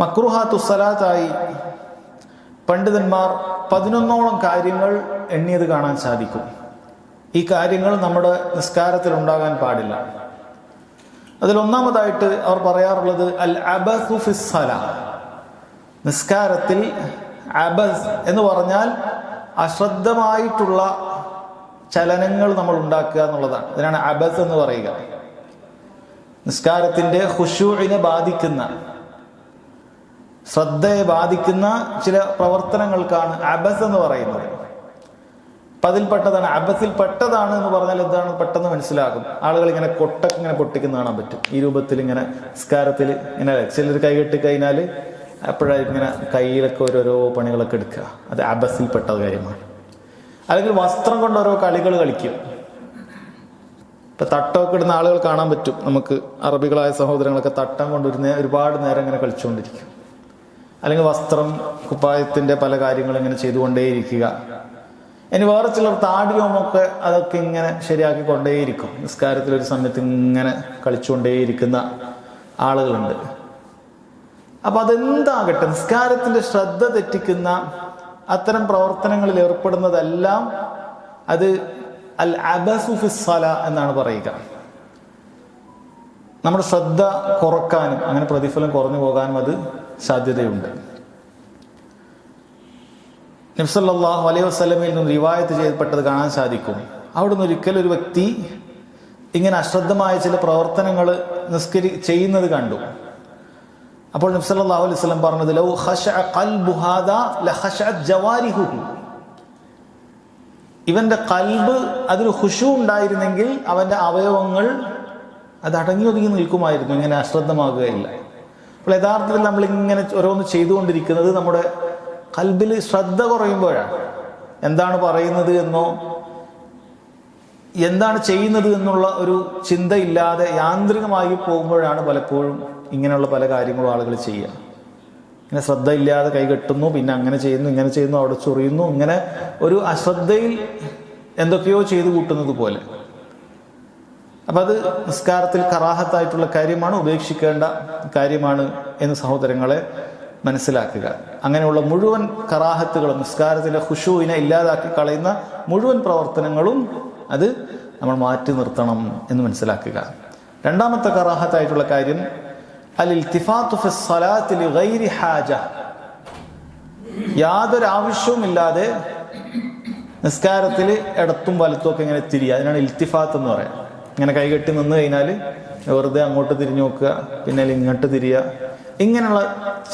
മക്രുഹാത്തുസലാത്തായി പണ്ഡിതന്മാർ പതിനൊന്നോളം കാര്യങ്ങൾ എണ്ണിയത് കാണാൻ സാധിക്കും. ഈ കാര്യങ്ങൾ നമ്മുടെ നിസ്കാരത്തിൽ ഉണ്ടാകാൻ പാടില്ല. അതിലൊന്നാമതായിട്ട് അവർ പറയാറുള്ളത് അൽ അബസു ഫിസ്സല നിസ്കാരത്തിൽ അബസ് എന്ന് പറഞ്ഞാൽ അശ്രദ്ധമായിട്ടുള്ള ചലനങ്ങൾ നമ്മൾ ഉണ്ടാക്കുക എന്നുള്ളതാണ്. അതിനാണ് അബസ് എന്ന് പറയുക. നിസ്കാരത്തിന്റെ ഹുഷൂഴിനെ ബാധിക്കുന്ന ശ്രദ്ധയെ ബാധിക്കുന്ന ചില പ്രവർത്തനങ്ങൾക്കാണ് അബസ് എന്ന് പറയുന്നത്. അപ്പൊ അതിൽപ്പെട്ടതാണ് അബസിൽ പെട്ടതാണ് എന്ന് പറഞ്ഞാൽ എന്താണ്? പെട്ടെന്ന് മനസ്സിലാകും. ആളുകൾ ഇങ്ങനെ കൊട്ടൊക്കെ ഇങ്ങനെ പൊട്ടിക്കുന്ന കാണാൻ പറ്റും. ഈ രൂപത്തിൽ ഇങ്ങനെ സ്കാരത്തിൽ ഇങ്ങനെ ചിലർ കൈകെട്ടി കഴിഞ്ഞാൽ അപ്പോഴായിരിക്കും ഇങ്ങനെ കയ്യിലൊക്കെ ഓരോരോ പണികളൊക്കെ എടുക്കുക. അത് അബസിൽ പെട്ട കാര്യമാണ്. അല്ലെങ്കിൽ വസ്ത്രം കൊണ്ട് ഓരോ കളികൾ കളിക്കും. ഇപ്പൊ തട്ടമൊക്കെ ഇടുന്ന ആളുകൾ കാണാൻ പറ്റും. നമുക്ക് അറബികളായ സഹോദരങ്ങളൊക്കെ തട്ടം കൊണ്ടിരുന്ന ഒരുപാട് നേരം ഇങ്ങനെ കളിച്ചുകൊണ്ടിരിക്കും. അല്ലെങ്കിൽ വസ്ത്രം കുപ്പായത്തിന്റെ പല കാര്യങ്ങളും ഇങ്ങനെ ചെയ്തുകൊണ്ടേയിരിക്കുക. ഇനി വേറെ ചിലർ താടിയോമൊക്കെ അതൊക്കെ ഇങ്ങനെ ശരിയാക്കി കൊണ്ടേയിരിക്കും നിസ്കാരത്തിൽ ഒരു സമയത്ത് ഇങ്ങനെ കളിച്ചുകൊണ്ടേയിരിക്കുന്ന ആളുകളുണ്ട്. അപ്പൊ അതെന്താകട്ടെ? നിസ്കാരത്തിന്റെ ശ്രദ്ധ തെറ്റിക്കുന്ന അത്തരം പ്രവർത്തനങ്ങളിൽ ഏർപ്പെടുന്നതെല്ലാം അത് അൽ അബസുഫിസ്സല എന്നാണ് പറയുക. നമ്മുടെ ശ്രദ്ധ കുറക്കാനും അങ്ങനെ പ്രതിഫലം കുറഞ്ഞു പോകാനും അത് സാധ്യതയുണ്ട്. നബ്സല്ലാഹു അലൈഹി വസ്ലമയിൽ നിന്ന് റിവായത്ത് ചെയ്യപ്പെട്ടത് കാണാൻ സാധിക്കും. അവിടുന്ന് ഒരിക്കലും ഒരു വ്യക്തി ഇങ്ങനെ അശ്രദ്ധമായ ചില പ്രവർത്തനങ്ങൾ നിസ്കരി ചെയ്യുന്നത് കണ്ടു. അപ്പോൾ നബ്സല്ലാഹു അലൈഹി വസ്ലം പറഞ്ഞത് ലൗ ലഖശഅത് ജവാരിഹു ഇവന്റെ കൽബ് അതിൽ ഹുഷു ഉണ്ടായിരുന്നെങ്കിൽ അവന്റെ അവയവങ്ങൾ അത് അടങ്ങി ഒതുങ്ങി നിൽക്കുമായിരുന്നു ഇങ്ങനെ അശ്രദ്ധമാകുകയില്ല. അപ്പോൾ യഥാർത്ഥത്തിൽ നമ്മളിങ്ങനെ ഓരോന്ന് ചെയ്തുകൊണ്ടിരിക്കുന്നത് നമ്മുടെ കൽബിൽ ശ്രദ്ധ കുറയുമ്പോഴാണ്. എന്താണ് പറയുന്നത് എന്നോ എന്താണ് ചെയ്യുന്നത് എന്നുള്ള ഒരു ചിന്തയില്ലാതെ യാന്ത്രികമായി പോകുമ്പോഴാണ് പലപ്പോഴും ഇങ്ങനെയുള്ള പല കാര്യങ്ങളും ആളുകൾ ചെയ്യുക. ഇങ്ങനെ ശ്രദ്ധയില്ലാതെ കൈകെട്ടുന്നു പിന്നെ അങ്ങനെ ചെയ്യുന്നു ഇങ്ങനെ ചെയ്യുന്നു അവിടെ ചൊറിയുന്നു ഇങ്ങനെ ഒരു അശ്രദ്ധയിൽ എന്തൊക്കെയോ ചെയ്തു കൂട്ടുന്നത് പോലെ. അപ്പൊ അത് നിസ്കാരത്തിൽ കറാഹത്തായിട്ടുള്ള കാര്യമാണ് ഉപേക്ഷിക്കേണ്ട കാര്യമാണ് എന്ന് സഹോദരങ്ങളെ മനസ്സിലാക്കുക. അങ്ങനെയുള്ള മുഴുവൻ കറാഹത്തുകളും നിസ്കാരത്തിലെ ഹുഷുവിനെ ഇല്ലാതാക്കി കളയുന്ന മുഴുവൻ പ്രവർത്തനങ്ങളും അത് നമ്മൾ മാറ്റി നിർത്തണം എന്ന് മനസ്സിലാക്കുക. രണ്ടാമത്തെ കറാഹത്തായിട്ടുള്ള കാര്യം അൽ ഇൽത്തിഫാത്തു ഹാജ. യാതൊരു ആവശ്യവുമില്ലാതെ നിസ്കാരത്തിൽ ഇടത്തും വലത്തും ഒക്കെ ഇങ്ങനെ തിരിയുക. അതിനാണ് ഇൽത്തിഫാത്ത് എന്ന് പറയാം ഇങ്ങനെ കൈകെട്ടി നിന്ന് കഴിഞ്ഞാൽ വെറുതെ അങ്ങോട്ട് തിരിഞ്ഞു നോക്കുക പിന്നെ ഇങ്ങോട്ട് തിരിയുക. ഇങ്ങനെയുള്ള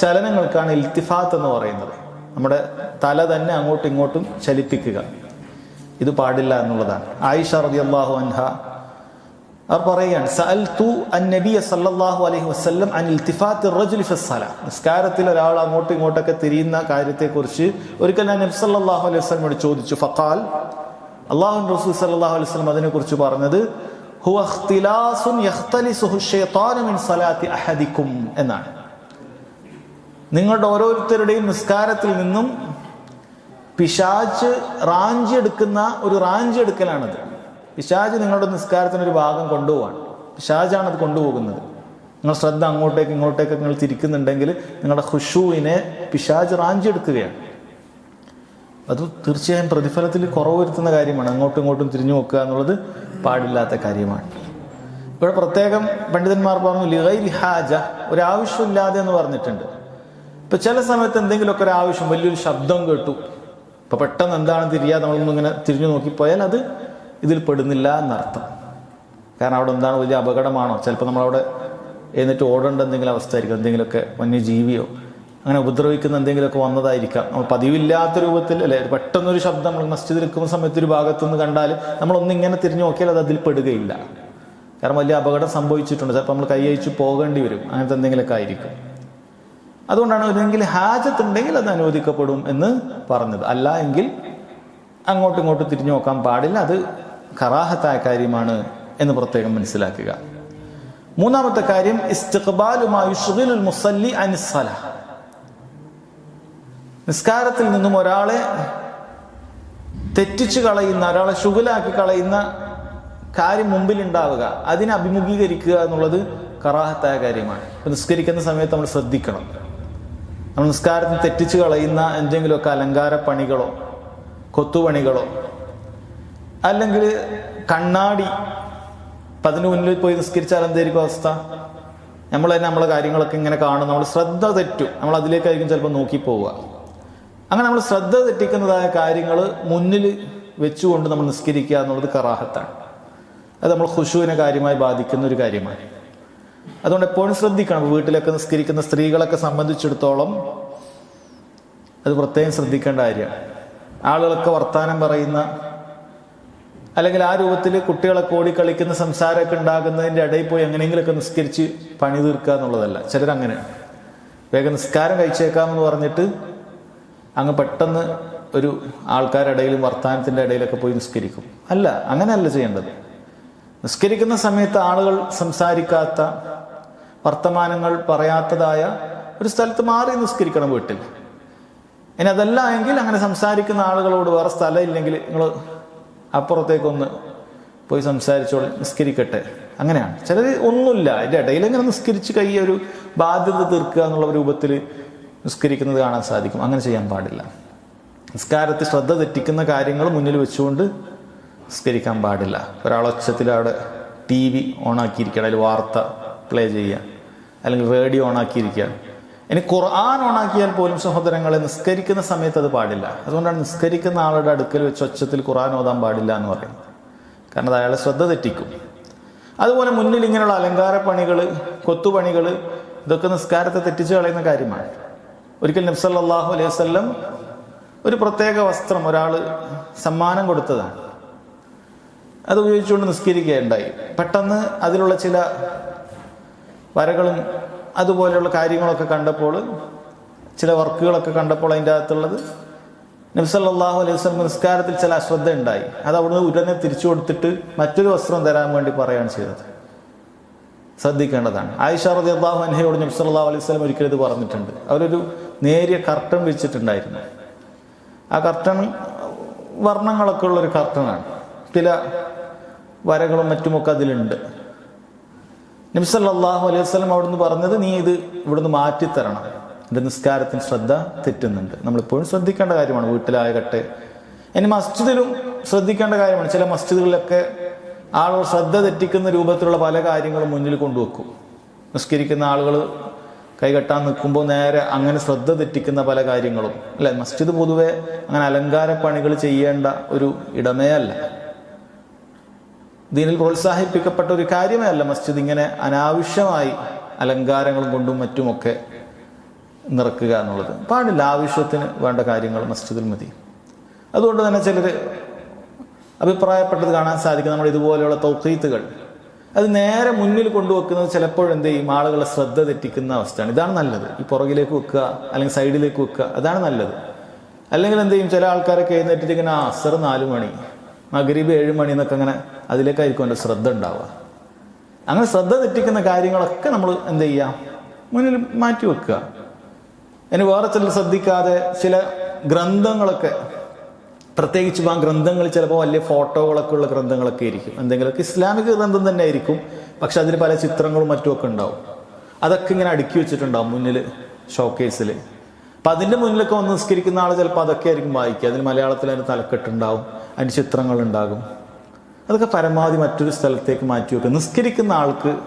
ചലനങ്ങൾക്കാണ് ഇൽത്തിഫാത്ത് എന്ന് പറയുന്നത്. നമ്മുടെ തല തന്നെ അങ്ങോട്ടും ഇങ്ങോട്ടും ചലിപ്പിക്കുക. ഇത് പാടില്ല എന്നുള്ളതാണ്. ആയിഷ റബി അള്ളാഹു അൻഹ അവർ പറയുകയാണ് സഅൽതു നബിയ സല്ലല്ലാഹു അലൈഹി വസല്ലം അൻ ഇൽത്തിഫാത്തി റജുലി നിസ്കാരത്തിൽ ഒരാൾ അങ്ങോട്ടും ഇങ്ങോട്ടൊക്കെ തിരിയുന്ന കാര്യത്തെക്കുറിച്ച് ഒരിക്കൽ ഞാൻ നബി സല്ലാഹു അലൈഹി വസ്ലമോട് ചോദിച്ചു. ഫക്കാൽ അള്ളാഹു റസൂൽ സല്ലാഹു അലൈഹി വസല്ലം അതിനെക്കുറിച്ച് പറഞ്ഞത് എന്നാണ്. നിങ്ങളുടെ ഓരോരുത്തരുടെയും നിസ്കാരത്തിൽ നിന്നും പിശാച്ച് റാഞ്ചി എടുക്കുന്ന ഒരു റാഞ്ചി എടുക്കലാണത്. പിശാജ് നിങ്ങളുടെ നിസ്കാരത്തിനൊരു ഭാഗം കൊണ്ടുപോവാണ്. പിശാജാണ് അത് കൊണ്ടുപോകുന്നത്. നിങ്ങൾ ശ്രദ്ധ അങ്ങോട്ടേക്ക് ഇങ്ങോട്ടേക്ക് നിങ്ങൾ തിരിക്കുന്നുണ്ടെങ്കിൽ നിങ്ങളുടെ ഖുഷുവിനെ പിശാജ് റാഞ്ചി എടുക്കുകയാണ്. അത് തീർച്ചയായും പ്രതിഫലത്തിൽ കുറവ് വരുത്തുന്ന കാര്യമാണ്. അങ്ങോട്ടും ഇങ്ങോട്ടും തിരിഞ്ഞു നോക്കുക എന്നുള്ളത് പാടില്ലാത്ത കാര്യമാണ്. ഇവിടെ പ്രത്യേകം പണ്ഡിതന്മാർ പറഞ്ഞു ലിഹൈ ഹാജ ഒരാവശ്യമില്ലാതെ എന്ന് പറഞ്ഞിട്ടുണ്ട്. ഇപ്പൊ ചില സമയത്ത് എന്തെങ്കിലുമൊക്കെ ഒരു ആവശ്യം വലിയൊരു ശബ്ദം കേട്ടു. ഇപ്പൊ പെട്ടെന്ന് എന്താണ് തിരിയാതെ നമ്മളൊന്നും ഇങ്ങനെ തിരിഞ്ഞു നോക്കിപ്പോയാൽ അത് ഇതിൽ പെടുന്നില്ല എന്നർത്ഥം. കാരണം അവിടെ എന്താണ് വലിയ അപകടമാണോ? ചിലപ്പോൾ നമ്മളവിടെ എന്നിട്ട് ഓടേണ്ട എന്തെങ്കിലും അവസ്ഥ ആയിരിക്കും എന്തെങ്കിലുമൊക്കെ വന്യജീവിയോ അങ്ങനെ ഉപദ്രവിക്കുന്ന എന്തെങ്കിലുമൊക്കെ വന്നതായിരിക്കാം. നമ്മൾ പതിവില്ലാത്ത രൂപത്തിൽ അല്ലെ പെട്ടെന്നൊരു ശബ്ദം നമ്മൾ മസ്ജിദിൽ നിൽക്കുന്ന സമയത്ത് ഒരു ഭാഗത്തുനിന്ന് കണ്ടാൽ നമ്മളൊന്നും ഇങ്ങനെ തിരിഞ്ഞു നോക്കിയാൽ അത് അതിൽ പെടുകയില്ല കാരണം വലിയ അപകടം സംഭവിച്ചിട്ടുണ്ട്. ചിലപ്പോൾ നമ്മൾ കൈയച്ചു പോകേണ്ടി വരും. അങ്ങനത്തെ എന്തെങ്കിലുമൊക്കെ ആയിരിക്കും. അതുകൊണ്ടാണ് ഒന്നെങ്കിൽ ഹാജത്ത് ഉണ്ടെങ്കിൽ അത് അനുവദിക്കപ്പെടും എന്ന് പറഞ്ഞത്. അല്ല എങ്കിൽ അങ്ങോട്ടും ഇങ്ങോട്ടും തിരിഞ്ഞു നോക്കാൻ പാടില്ല. അത് കറാഹത്തായ കാര്യമാണ് എന്ന് പ്രത്യേകം മനസ്സിലാക്കുക. മൂന്നാമത്തെ കാര്യം ഇസ്തിഖ്ബാലുമായി മുസല്ലി അനിസ്സല. നിസ്കാരത്തിൽ നിന്നും ഒരാളെ തെറ്റിച്ചു കളയുന്ന ഒരാളെ ശുഗലാക്കി കളയുന്ന കാര്യം മുമ്പിൽ ഉണ്ടാവുക അതിനെ അഭിമുഖീകരിക്കുക എന്നുള്ളത് കറാഹത്തായ കാര്യമാണ്. ഇപ്പം നിസ്കരിക്കുന്ന സമയത്ത് നമ്മൾ ശ്രദ്ധിക്കണം. നമ്മൾ നിസ്കാരത്തിന് തെറ്റിച്ചു കളയുന്ന എന്തെങ്കിലുമൊക്കെ അലങ്കാര പണികളോ കൊത്തുപണികളോ അല്ലെങ്കിൽ കണ്ണാടി അപ്പം അതിന് മുന്നിൽ പോയി നിസ്കരിച്ചാൽ എന്തായിരിക്കും അവസ്ഥ? നമ്മൾ തന്നെ നമ്മളെ കാര്യങ്ങളൊക്കെ ഇങ്ങനെ കാണും. നമ്മൾ ശ്രദ്ധ തെറ്റും. നമ്മൾ അതിലേക്കായിരിക്കും ചിലപ്പോൾ നോക്കി പോവുക അങ്ങനെ നമ്മൾ ശ്രദ്ധ തെറ്റിക്കുന്നതായ കാര്യങ്ങൾ മുന്നിൽ വെച്ചുകൊണ്ട് നമ്മൾ നിസ്കരിക്കുക എന്നുള്ളത് കറാഹത്താണ്. അത് നമ്മൾ ഖുഷുവിനെ കാര്യമായി ബാധിക്കുന്ന ഒരു കാര്യമാണ്. അതുകൊണ്ട് എപ്പോഴും ശ്രദ്ധിക്കണം. വീട്ടിലൊക്കെ നിസ്കരിക്കുന്ന സ്ത്രീകളൊക്കെ സംബന്ധിച്ചിടത്തോളം അത് പ്രത്യേകം ശ്രദ്ധിക്കേണ്ട കാര്യമാണ്. ആളുകളൊക്കെ വർത്തമാനം പറയുന്ന അല്ലെങ്കിൽ ആ രൂപത്തിൽ കുട്ടികളെ കുട്ടികളൊക്കെ ഓടിക്കളിക്കുന്ന സംസാരമൊക്കെ ഉണ്ടാകുന്നതിന്റെ ഇടയിൽ പോയി എങ്ങനെയെങ്കിലുമൊക്കെ നിസ്കരിച്ച് പണി തീർക്കുക എന്നുള്ളതല്ല. ചിലരങ്ങനെയാണ്. വേഗം നിസ്കാരം കഴിച്ചേക്കാമെന്ന് പറഞ്ഞിട്ട് അങ്ങ് പെട്ടെന്ന് ഒരു ആൾക്കാരുടെ ഇടയിലും വർത്തമാനത്തിന്റെ ഇടയിലൊക്കെ പോയി നിസ്കരിക്കും. അല്ല അങ്ങനെയല്ല ചെയ്യേണ്ടത്. നിസ്കരിക്കുന്ന സമയത്ത് ആളുകൾ സംസാരിക്കാത്ത വർത്തമാനങ്ങൾ പറയാത്തതായ ഒരു സ്ഥലത്ത് മാറി നിസ്കരിക്കണം വീട്ടിൽ. ഇനി അതല്ല എങ്കിൽ അങ്ങനെ സംസാരിക്കുന്ന ആളുകളോട് വേറെ സ്ഥലം ഇല്ലെങ്കിൽ നിങ്ങൾ അപ്പുറത്തേക്കൊന്ന് പോയി സംസാരിച്ചോളി നിസ്കരിക്കട്ടെ. അങ്ങനെയാണ്. ചിലർ ഒന്നുമില്ല. അതിന്റെ ഇടയിൽ ഇങ്ങനെ നിസ്കരിച്ച് കൈ ഒരു ബാധ്യത തീർക്കുക എന്നുള്ള രൂപത്തിൽ നിസ്കരിക്കുന്നത് കാണാൻ സാധിക്കും. അങ്ങനെ ചെയ്യാൻ പാടില്ല. നിസ്കാരത്തിൽ ശ്രദ്ധ തെറ്റിക്കുന്ന കാര്യങ്ങൾ മുന്നിൽ വെച്ചുകൊണ്ട് നിസ്കരിക്കാൻ പാടില്ല. ഒരാളൊച്ചത്തിൽ അവിടെ ടി വി ഓണാക്കിയിരിക്കുക അതിൽ വാർത്ത പ്ലേ ചെയ്യുക. അല്ലെങ്കിൽ റേഡിയോ ഓണാക്കിയിരിക്കുക. ഇനി ഖുർആൻ ഓണാക്കിയാൽ പോലും സഹോദരങ്ങളെ നിസ്കരിക്കുന്ന സമയത്ത് അത് പാടില്ല. അതുകൊണ്ടാണ് നിസ്കരിക്കുന്ന ആളുടെ അടുക്കൽ വെച്ച് ഒച്ചത്തിൽ ഖുർആൻ ഓതാൻ പാടില്ല എന്ന് പറയുന്നത്. കാരണം അത് അയാളെ ശ്രദ്ധ തെറ്റിക്കും. അതുപോലെ മുന്നിൽ ഇങ്ങനെയുള്ള അലങ്കാര പണികൾ കൊത്തുപണികൾ ഇതൊക്കെ നിസ്കാരത്തെ തെറ്റിച്ച് കളയുന്ന കാര്യമാണ്. ഒരിക്കൽ നബ്സല്ലാഹു അലൈഹി വസല്ലം ഒരു പ്രത്യേക വസ്ത്രം ഒരാൾ സമ്മാനം കൊടുത്തതാണ്. അത് ഉപയോഗിച്ചുകൊണ്ട് നിസ്കരിക്കുകയുണ്ടായി. പെട്ടെന്ന് അതിലുള്ള ചില വരകളും അതുപോലെയുള്ള കാര്യങ്ങളൊക്കെ കണ്ടപ്പോൾ ചില വർക്കുകളൊക്കെ കണ്ടപ്പോൾ അതിന്റെ അകത്തുള്ളത് നബ്സല്ലാഹു അലൈഹി വസ്ലം നിസ്കാരത്തിൽ ചില അശ്രദ്ധ ഉണ്ടായി. അത് അവിടുന്ന് ഉടനെ തിരിച്ചു കൊടുത്തിട്ട് മറ്റൊരു വസ്ത്രം തരാൻ വേണ്ടി പറയുകയാണ് ചെയ്തത്. ശ്രദ്ധിക്കേണ്ടതാണ്. ആയിഷ റതി അള്ളാഹു അൻഹയോട് നബ്സല്ലാഹു അലൈഹി വസ്ലം ഒരിക്കലും ഇത് പറഞ്ഞിട്ടുണ്ട്. അവരൊരു നേരിയ കർട്ടൺ വെച്ചിട്ടുണ്ടായിരുന്നു. ആ കർട്ടൺ വർണങ്ങളൊക്കെ ഉള്ളൊരു കർട്ടനാണ്. ചില വരകളും മറ്റുമൊക്കെ അതിലുണ്ട്. നബ്സല്ലാഹു അലൈഹി വസ്ലം അവിടുന്ന് പറഞ്ഞത് നീ ഇത് ഇവിടുന്ന് മാറ്റിത്തരണം. എന്റെ നിസ്കാരത്തിന് ശ്രദ്ധ തെറ്റുന്നുണ്ട്. നമ്മളിപ്പോഴും ശ്രദ്ധിക്കേണ്ട കാര്യമാണ് വീട്ടിലാകട്ടെ. ഇനി മസ്ജിദിലും ശ്രദ്ധിക്കേണ്ട കാര്യമാണ്. ചില മസ്ജിദുകളിലൊക്കെ ആളുകൾ ശ്രദ്ധ തെറ്റിക്കുന്ന രൂപത്തിലുള്ള പല കാര്യങ്ങളും മുന്നിൽ കൊണ്ടുവെക്കും. നിസ്കരിക്കുന്ന ആളുകൾ കൈകെട്ടാൻ നിൽക്കുമ്പോൾ നേരെ അങ്ങനെ ശ്രദ്ധ തെറ്റിക്കുന്ന പല കാര്യങ്ങളും. അല്ലെ? മസ്ജിദ് പൊതുവെ അങ്ങനെ അലങ്കാര പണികൾ ചെയ്യേണ്ട ഒരു ഇടമേ അല്ല. ദീനിൽ പ്രോത്സാഹിപ്പിക്കപ്പെട്ട ഒരു കാര്യമേ അല്ല മസ്ജിദ് ഇങ്ങനെ അനാവശ്യമായി അലങ്കാരങ്ങളും കൊണ്ടും മറ്റുമൊക്കെ നിറക്കുക എന്നുള്ളത്. പാടില്ല ആവശ്യത്തിന് വേണ്ട കാര്യങ്ങൾ മസ്ജിദിൽ മതി. അതുകൊണ്ട് തന്നെ ചിലർ അഭിപ്രായപ്പെട്ടത് കാണാൻ സാധിക്കും. നമ്മൾ ഇതുപോലെയുള്ള തൗക്കീത്തുകൾ അത് നേരെ മുന്നിൽ കൊണ്ടുവെക്കുന്നത് ചിലപ്പോൾ എന്ത് ചെയ്യും? ആളുകളെ ശ്രദ്ധ തെറ്റിക്കുന്ന അവസ്ഥയാണ്. ഇതാണ് നല്ലത്. ഈ പുറകിലേക്ക് വെക്കുക അല്ലെങ്കിൽ സൈഡിലേക്ക് വെക്കുക അതാണ് നല്ലത്. അല്ലെങ്കിൽ എന്ത് ചെയ്യും? ചില ആൾക്കാരൊക്കെ എഴുന്നേറ്റിട്ട് ഇങ്ങനെ അസർ നാല് മണി. മകരീബ് ഏഴ് മണി എന്നൊക്കെ അങ്ങനെ അതിലേക്കായിരിക്കും എന്റെ ശ്രദ്ധ ഉണ്ടാവുക. അങ്ങനെ ശ്രദ്ധ തെറ്റിക്കുന്ന കാര്യങ്ങളൊക്കെ നമ്മൾ എന്ത് ചെയ്യുക? മുന്നിൽ മാറ്റി വെക്കുക. ഇനി വേറെ ചിലർ ശ്രദ്ധിക്കാതെ ചില ഗ്രന്ഥങ്ങളൊക്കെ പ്രത്യേകിച്ച് ആ ഗ്രന്ഥങ്ങൾ ചിലപ്പോൾ വലിയ ഫോട്ടോകളൊക്കെ ഉള്ള ഗ്രന്ഥങ്ങളൊക്കെ ആയിരിക്കും. എന്തെങ്കിലുമൊക്കെ ഇസ്ലാമിക ഗ്രന്ഥം തന്നെ ആയിരിക്കും. പക്ഷെ അതിൽ പല ചിത്രങ്ങളും മറ്റുമൊക്കെ ഉണ്ടാവും. അതൊക്കെ ഇങ്ങനെ അടുക്കി വെച്ചിട്ടുണ്ടാവും മുന്നിൽ ഷോക്കേസിൽ അപ്പം അതിന്റെ മുന്നിലൊക്കെ വന്ന് നിസ്കരിക്കുന്ന ആൾ ചിലപ്പോൾ അതൊക്കെ ആയിരിക്കും വായിക്കുക. അതിന് മലയാളത്തിൽ അതിന് തലക്കെട്ടുണ്ടാവും അതിന് ചിത്രങ്ങളുണ്ടാകും അതൊക്കെ പരമാവധി മറ്റൊരു സ്ഥലത്തേക്ക് മാറ്റി വെക്കുക. നിസ്കരിക്കുന്ന ആൾക്ക്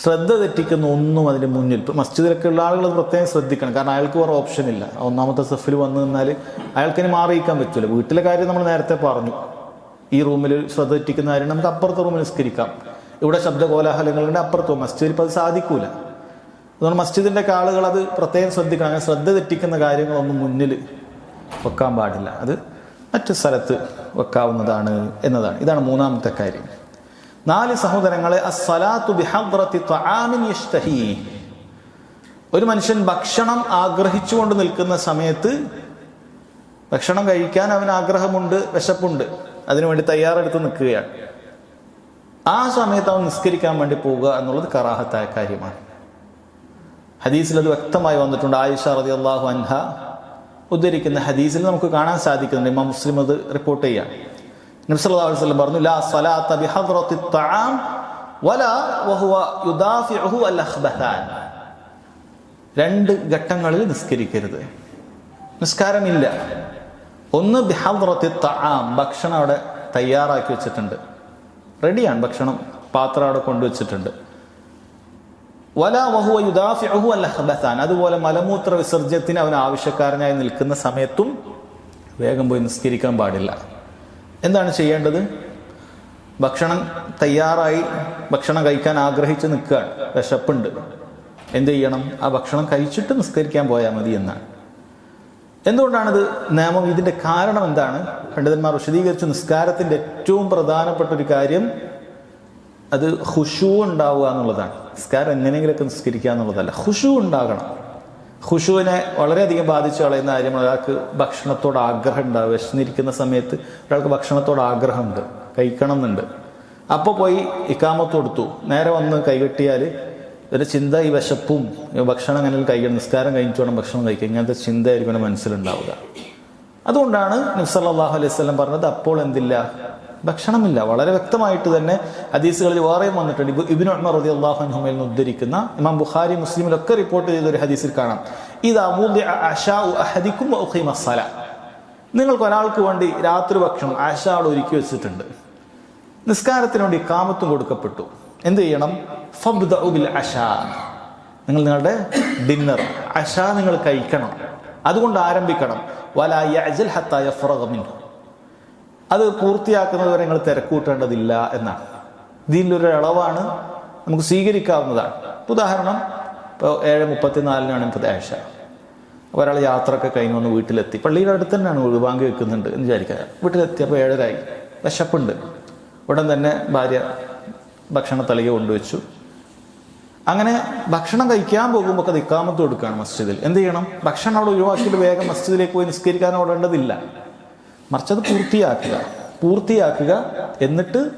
ശ്രദ്ധ തെറ്റിക്കുന്ന ഒന്നും അതിന് മുന്നിൽ. ഇപ്പം മസ്ജിദിലൊക്കെ ഉള്ള ആളുകൾ അത് പ്രത്യേകം ശ്രദ്ധിക്കണം. കാരണം അയാൾക്ക് വേറെ ഓപ്ഷൻ ഇല്ല. ഒന്നാമത്തെ സെഫിൽ വന്നു നിന്നാൽ അയാൾക്കിനി മാറിയിക്കാൻ പറ്റില്ല വീട്ടിലെ കാര്യം നമ്മൾ നേരത്തെ പറഞ്ഞു. ഈ റൂമിൽ ശ്രദ്ധ തെറ്റിക്കുന്ന കാര്യം നമുക്ക് അപ്പുറത്തെ റൂമിൽ നിസ്കരിക്കാം. ഇവിടെ ശബ്ദ കോലാഹലങ്ങളുണ്ട് അപ്പുറത്തോ. മസ്ജിദിൽ ഇപ്പം അത് സാധിക്കൂല. അതുകൊണ്ട് മസ്ജിദിന്റെ ആളുകൾ അത് പ്രത്യേകം ശ്രദ്ധിക്കണം. അങ്ങനെ ശ്രദ്ധ തെറ്റിക്കുന്ന കാര്യങ്ങളൊന്നും മുന്നിൽ വെക്കാൻ പാടില്ല. അത് മറ്റു സ്ഥലത്ത് വെക്കാവുന്നതാണ് എന്നതാണ്. ഇതാണ് മൂന്നാമത്തെ കാര്യം. നാല് സഹോദരങ്ങളെ അസ്സലാത്തു ഒരു മനുഷ്യൻ ഭക്ഷണം ആഗ്രഹിച്ചുകൊണ്ട് നിൽക്കുന്ന സമയത്ത് ഭക്ഷണം കഴിക്കാൻ അവൻ ആഗ്രഹമുണ്ട് വിശപ്പുണ്ട്. അതിനുവേണ്ടി തയ്യാറെടുത്ത് നിൽക്കുകയാണ്. ആ സമയത്ത് അവൻ നിസ്കരിക്കാൻ വേണ്ടി പോവുക എന്നുള്ളത് കറാഹത്തായ കാര്യമാണ്. ഹദീസിൽ അത് വ്യക്തമായി വന്നിട്ടുണ്ട്. ആയിഷ റതി അള്ളാഹു അൻഹ ഉദ്ധരിക്കുന്ന ഹദീസിൽ നമുക്ക് കാണാൻ സാധിക്കുന്നുണ്ട്. ഇമാം മുസ്ലിം അത് റിപ്പോർട്ട് ചെയ്യാം നബ്സല്ലാ വസ്ലം പറഞ്ഞു ലാ സലാത്ത ബിഹദ്റത്തി ത്വആം വല വഹുവ യുദാഫിഉഹു അൽ രണ്ട് ഘട്ടങ്ങളിൽ നിസ്കരിക്കരുത്. നിസ്കാരമില്ല. ഒന്ന് ബിഹദ്റത്തി തആം ഭക്ഷണം അവിടെ തയ്യാറാക്കി വെച്ചിട്ടുണ്ട്. റെഡിയാണ് ഭക്ഷണം പാത്രം അവിടെ കൊണ്ടുവച്ചിട്ടുണ്ട് വല വഹുവ യുദാഫിഉഹു അൽ അഖ്ബഥാൻ അതുപോലെ മലമൂത്ര വിസർജ്യത്തിന് അവൻ ആവശ്യക്കാരനായി നിൽക്കുന്ന സമയത്തും വേഗം പോയി നിസ്കരിക്കാൻ പാടില്ല. എന്താണ് ചെയ്യേണ്ടത്? ഭക്ഷണം തയ്യാറായി ഭക്ഷണം കഴിക്കാൻ ആഗ്രഹിച്ച് നിൽക്കുകയാണ്. വിശപ്പുണ്ട്. എന്ത് ചെയ്യണം? ആ ഭക്ഷണം കഴിച്ചിട്ട് നിസ്കരിക്കാൻ പോയാൽ മതി എന്നാണ്. എന്തുകൊണ്ടാണിത് നിയമം? ഇതിന്റെ കാരണം എന്താണ്? പണ്ഡിതന്മാർ വിശദീകരിച്ചു. നിസ്കാരത്തിന്റെ ഏറ്റവും പ്രധാനപ്പെട്ട ഒരു കാര്യം അത് ഹുഷു ഉണ്ടാവുക എന്നുള്ളതാണ്. നിസ്കാരം എങ്ങനെയെങ്കിലുമൊക്കെ നിസ്കരിക്കുക എന്നുള്ളതല്ല. ഹുഷു ഉണ്ടാകണം. ഹുഷുവിനെ വളരെയധികം ബാധിച്ചു കളയുന്ന കാര്യം ഒരാൾക്ക് ഭക്ഷണത്തോട് ആഗ്രഹം ഉണ്ടാവും വിശന്നിരിക്കുന്ന സമയത്ത് ഒരാൾക്ക് ഭക്ഷണത്തോട് ആഗ്രഹമുണ്ട്. കഴിക്കണം എന്നുണ്ട് അപ്പോൾ പോയി ഇക്കാമത്ത് കൊടുത്തു. നേരെ വന്ന് കൈകെട്ടിയാൽ ഒരു ചിന്ത ഈ വിശപ്പും ഭക്ഷണം അങ്ങനെ കഴിക്കണം നിസ്കാരം കഴിഞ്ഞിട്ട് വേണം ഭക്ഷണം കഴിക്കുക ഇങ്ങനത്തെ ചിന്തയായിരിക്കും മനസ്സിലുണ്ടാവുക. അതുകൊണ്ടാണ് നബ്സല്ലാഹു അലൈഹി സ്വലം പറഞ്ഞത് അപ്പോൾ എന്തില്ല? ഭക്ഷണമില്ല. വളരെ വ്യക്തമായിട്ട് തന്നെ ഹദീസുകളിൽ വേറെയും വന്നിട്ടുണ്ട്. ഇബ് ഇബിൻ ഉമർ റതി അള്ളാഹുഹുമയിൽ നിന്ന് ഉദ്ധരിക്കുന്ന ഇമാം ബുഖാരി മുസ്ലിമിലൊക്കെ റിപ്പോർട്ട് ചെയ്ത ഒരു ഹദീസിൽ കാണാം. ഇത് അഹദിക്കും മസാല നിങ്ങൾക്ക് ഒരാൾക്ക് വേണ്ടി രാത്രി ഭക്ഷണം ആശാൾ ഒരുക്കി വെച്ചിട്ടുണ്ട്. നിസ്കാരത്തിന് വേണ്ടി കാമത്തും കൊടുക്കപ്പെട്ടു. എന്ത് ചെയ്യണം? നിങ്ങൾ നിങ്ങളുടെ ഡിന്നർ അഷ നിങ്ങൾ കഴിക്കണം. അതുകൊണ്ട് ആരംഭിക്കണം. വലായ അജൽ ഹത്തായ ഫുറകമിന്റെ അത് പൂർത്തിയാക്കുന്നത് വരെ നിങ്ങൾ തിരക്കൂട്ടേണ്ടതില്ല എന്നാണ്. ഇതിലൊരു ഇളവാണ് നമുക്ക് സ്വീകരിക്കാവുന്നതാണ്. ഉദാഹരണം ഇപ്പോൾ ഏഴ് മുപ്പത്തിനാലിനാണ് ഇപ്പോൾ അപ്പോൾ ഒരാൾ യാത്രയൊക്കെ കഴിഞ്ഞ് വന്ന് വീട്ടിലെത്തി. പള്ളിയുടെ അടുത്ത് തന്നെയാണ് ഒഴിവാങ്കി വെക്കുന്നുണ്ട് എന്ന് വിചാരിക്കുക. വീട്ടിലെത്തിയപ്പോൾ ഏഴരായി. വിശപ്പുണ്ട്. ഉടൻ തന്നെ ഭാര്യ ഭക്ഷണ തളിക കൊണ്ടുവച്ചു. അങ്ങനെ ഭക്ഷണം കഴിക്കാൻ പോകുമ്പോൾ അത് ഇക്കാമത്ത് കൊടുക്കുകയാണ് മസ്ജിദിൽ. എന്ത് ചെയ്യണം? ഭക്ഷണം അവിടെ ഒഴിവാക്കിയിട്ട് വേഗം മസ്ജിദിലേക്ക് പോയി നിസ്കരിക്കാൻ ഓടേണ്ടതില്ല. മറിച്ച് അത് പൂർത്തിയാക്കുക. പൂർത്തിയാക്കുക എന്നിട്ട്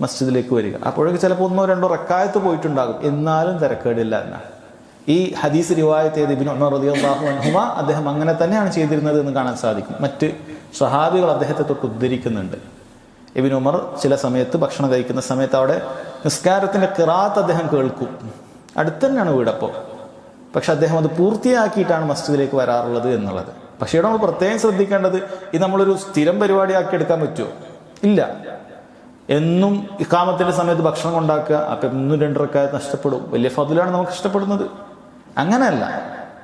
മസ്ജിദിലേക്ക് വരിക. അപ്പോഴൊക്കെ ചിലപ്പോൾ ഒന്നോ രണ്ടോ റക്കായത്ത് പോയിട്ടുണ്ടാകും. എന്നാലും തിരക്കേടില്ല എന്നാണ്. ഈ ഹദീസ് റിവായത്ത് ചെയ്ത് ഇബിൻ ഉമർ റളിയല്ലാഹു അൻഹുമ അദ്ദേഹം അങ്ങനെ തന്നെയാണ് ചെയ്തിരുന്നത് എന്ന് കാണാൻ സാധിക്കും. മറ്റ് സ്വഹാബികൾ അദ്ദേഹത്തെ തൊട്ട് ഉദ്ധരിക്കുന്നുണ്ട്. ഇബിൻ ഉമർ ചില സമയത്ത് ഭക്ഷണം കഴിക്കുന്ന സമയത്ത് അവിടെ നിസ്കാരത്തിന്റെ കിറാത്ത് അദ്ദേഹം കേൾക്കും. അടുത്ത് തന്നെയാണ് വീടപ്പോൾ പക്ഷെ അദ്ദേഹം അത് പൂർത്തിയാക്കിയിട്ടാണ് മസ്ജിദിലേക്ക് വരാറുള്ളത് എന്നുള്ളത്. പക്ഷേ നമ്മൾ പ്രത്യേകം ശ്രദ്ധിക്കേണ്ടത് ഇത് നമ്മളൊരു സ്ഥിരം പരിപാടിയാക്കി എടുക്കാൻ പറ്റുമോ? ഇല്ല. എന്നും ഇക്കാമത്തിന്റെ സമയത്ത് ഭക്ഷണം ഉണ്ടാക്കുക അപ്പം എന്നും രണ്ടരക്കായ നഷ്ടപ്പെടും. വലിയ ഫതിലാണ് നമുക്ക് ഇഷ്ടപ്പെടുന്നത്. അങ്ങനെയല്ല.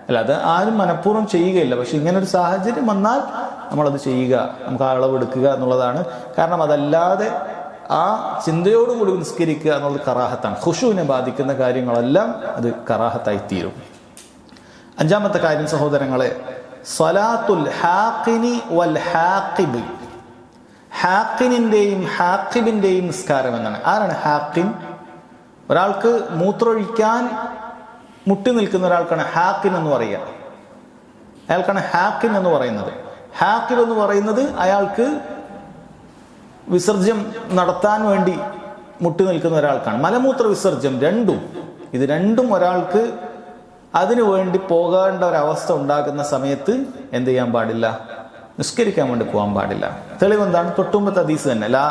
അല്ല അത് ആരും മനഃപൂർവം ചെയ്യുകയില്ല. പക്ഷെ ഇങ്ങനെ ഒരു സാഹചര്യം വന്നാൽ നമ്മളത് ചെയ്യുക നമുക്ക് ആ അളവെടുക്കുക എന്നുള്ളതാണ്. കാരണം അതല്ലാതെ ആ ചിന്തയോടുകൂടി നിസ്കരിക്കുക എന്നുള്ളത് കറാഹത്താണ്. ഖുഷുവിനെ ബാധിക്കുന്ന കാര്യങ്ങളെല്ലാം അത് കറാഹത്തായി തീരും. അഞ്ചാമത്തെ കാര്യം സഹോദരങ്ങളെ സ്വലാത്തുൽ ഹാഖിനി വൽ ഹാഖിബ്. ഹാക്കിനിന്റെയും ഹാക്കിബിന്റെയും നിസ്കാരം എന്നാണ്. ആരാണ് ഹാക്കിൻ ഒരാൾക്ക് മൂത്രൊഴിക്കാൻ മുട്ടി നിൽക്കുന്ന ഒരാൾക്കാണ് ഹാക്കിൻ എന്ന് പറയുക. അയാൾക്കാണ് ഹാക്കിൻ എന്ന് പറയുന്നത്. ഹാക്കിൻ എന്ന് പറയുന്നത് അയാൾക്ക് വിസർജ്യം നടത്താൻ വേണ്ടി മുട്ടി നിൽക്കുന്ന ഒരാൾക്കാണ്. മലമൂത്ര വിസർജ്യം രണ്ടും. ഇത് രണ്ടും ഒരാൾക്ക് അതിനു വേണ്ടി പോകേണ്ട ഒരവസ്ഥ ഉണ്ടാക്കുന്ന സമയത്ത് എന്ത് ചെയ്യാൻ പാടില്ല? നിസ്കരിക്കാൻ വേണ്ടി പോകാൻ പാടില്ല. തെളിവ് എന്താണ്? തൊട്ടുമ്പത്തെ ഹദീസ് തന്നെ. ലാ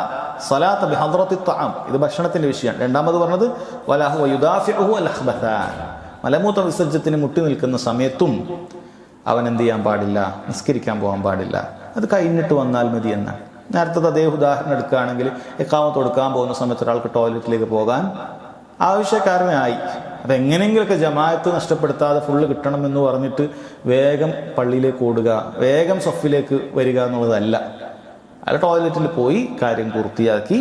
സലാത്ത് ബിഹദ്റത്തി ത്വഅം ഇത് ഭക്ഷണത്തിന്റെ വിഷയമാണ്. രണ്ടാമത് പറഞ്ഞത് വലാഹു യുദാഫിഹു അൽ അഖ്ബഥാൻ മലമൂത്ര വിസർജ്യത്തിന് മുട്ടി നിൽക്കുന്ന സമയത്തും അവൻ എന്ത് ചെയ്യാൻ പാടില്ല? നിസ്കരിക്കാൻ പോകാൻ പാടില്ല. അത് കഴിഞ്ഞിട്ട് വന്നാൽ മതി എന്നാണ് നേരത്തെ അതേ ഉദാഹരണം എടുക്കുകയാണെങ്കിൽ എക്കാമത്ത് കൊടുക്കാൻ പോകുന്ന സമയത്ത് ഒരാൾക്ക് ടോയ്ലറ്റിലേക്ക് പോകാൻ ആവശ്യക്കാരനായി. അതെങ്ങനെയെങ്കിലൊക്കെ ജമാഅത്ത് നഷ്ടപ്പെടുത്താതെ ഫുള്ള് കിട്ടണമെന്ന് പറഞ്ഞിട്ട് വേഗം പള്ളിയിലേക്ക് ഓടുക വേഗം സൊഫിലേക്ക് വരിക എന്നുള്ളതല്ല. അല്ല ടോയ്ലറ്റിൽ പോയി കാര്യം പൂർത്തിയാക്കി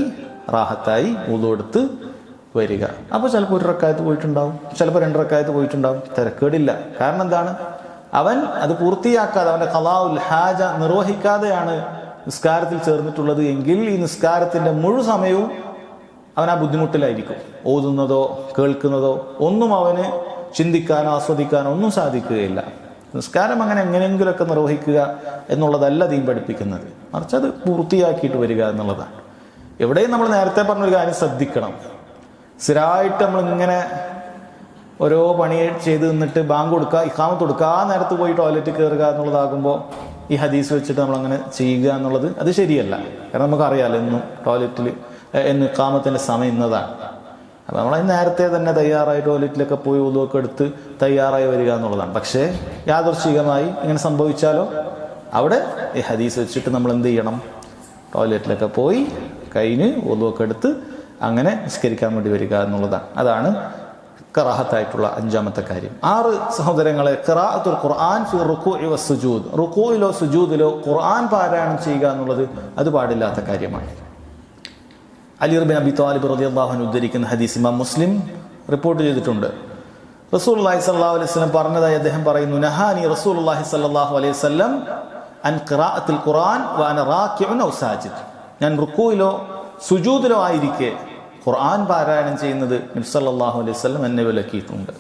റാഹത്തായി ഊതെടുത്ത് വരിക. അപ്പോൾ ചിലപ്പോൾ ഒരു റക്കായത്ത് പോയിട്ടുണ്ടാവും ചിലപ്പോൾ രണ്ട് റക്കായത്ത് പോയിട്ടുണ്ടാവും തിരക്കേടില്ല. കാരണം എന്താണ്? അവൻ അത് പൂർത്തിയാക്കാതെ അവന്റെ കലാഉൽ ഹാജ നിർവഹിക്കാതെയാണ് നിസ്കാരത്തിൽ ചേർന്നിട്ടുള്ളത് എങ്കിൽ ഈ നിസ്കാരത്തിന്റെ മുഴു സമയവും അവൻ ആ ബുദ്ധിമുട്ടിലായിരിക്കും. ഓതുന്നതോ കേൾക്കുന്നതോ ഒന്നും അവന് ചിന്തിക്കാനോ ആസ്വദിക്കാനോ ഒന്നും സാധിക്കുകയില്ല. നിസ്കാരം അങ്ങനെ എങ്ങനെയെങ്കിലുമൊക്കെ നിർവഹിക്കുക എന്നുള്ളതല്ല ദീൻ പഠിപ്പിക്കുന്നത്. മറിച്ച് അത് പൂർത്തിയാക്കിയിട്ട് വരിക എന്നുള്ളതാണ്. എവിടെയും നമ്മൾ നേരത്തെ പറഞ്ഞൊരു കാര്യം ശ്രദ്ധിക്കണം. സ്ഥിരമായിട്ട് നമ്മൾ ഇങ്ങനെ ഓരോ പണി ചെയ്ത് നിന്നിട്ട് ബാങ്ക് കൊടുക്കുക ഇക്കാമത്ത് കൊടുക്കുക ആ നേരത്ത് പോയി ടോയ്ലറ്റ് കയറുക എന്നുള്ളതാകുമ്പോൾ ഈ ഹദീസ് വെച്ചിട്ട് നമ്മളങ്ങനെ ചെയ്യുക എന്നുള്ളത് അത് ശരിയല്ല. കാരണം നമുക്കറിയാലോ എന്നും ടോയ്ലറ്റിൽ എന്ന് കാമത്തിന്റെ സമയം ഇന്നതാണ്. അപ്പം നമ്മൾ നേരത്തെ തന്നെ തയ്യാറായി ടോയ്ലറ്റിലൊക്കെ പോയി ഉതുവൊക്കെ എടുത്ത് തയ്യാറായി വരിക എന്നുള്ളതാണ്. പക്ഷേ യാദർശികമായി ഇങ്ങനെ സംഭവിച്ചാലോ? അവിടെ ഈ ഹദീസ് വെച്ചിട്ട് നമ്മൾ എന്ത് ചെയ്യണം? ടോയ്ലറ്റിലൊക്കെ പോയി കഴിഞ്ഞ് ഉതുവൊക്കെ എടുത്ത് അങ്ങനെ നിസ്കരിക്കാൻ വേണ്ടി വരിക എന്നുള്ളതാണ്. അതാണ് കറാഹത്തായിട്ടുള്ള അഞ്ചാമത്തെ കാര്യം. ആറ് സഹോദരങ്ങളെ ഖിറാഅത്തുൽ ഖുർആൻ ഫി റുക്കൂഇ സുജൂദ് റുക്കൂയിലോ സുജൂദിലോ ഖുർആൻ പാരായണം ചെയ്യുക എന്നുള്ളത് അത് പാടില്ലാത്ത കാര്യമാണ്. അലി റബിൻ അബി താലിബ് റതി അൻഹു ഉദ്ധരിക്കുന്ന ഹദീസ് ഇമാം മുസ്ലിം റിപ്പോർട്ട് ചെയ്തിട്ടുണ്ട്. റസൂൽ റസൂലുള്ളാഹി സ്വല്ലല്ലാഹു അലൈഹി സ്വലം പറഞ്ഞതായി അദ്ദേഹം പറയുന്നു നഹാനി റസൂലുള്ളാഹി സ്വല്ലല്ലാഹു അലൈഹി വസല്ലം അൻ ഖിറാഅത്തിൽ ഖുർആൻ വ അന റാക്കിഉൻ ഔ സാജിദ്. ഞാൻ റുക്കൂയിലോ സുജൂദിലോ ആയിരിക്കെ ഖുർആൻ പാരായണം ചെയ്യുന്നത് നബി സല്ലല്ലാഹു അലൈഹി വസല്ലം എന്നെ വിലക്കിയിട്ടുണ്ട്.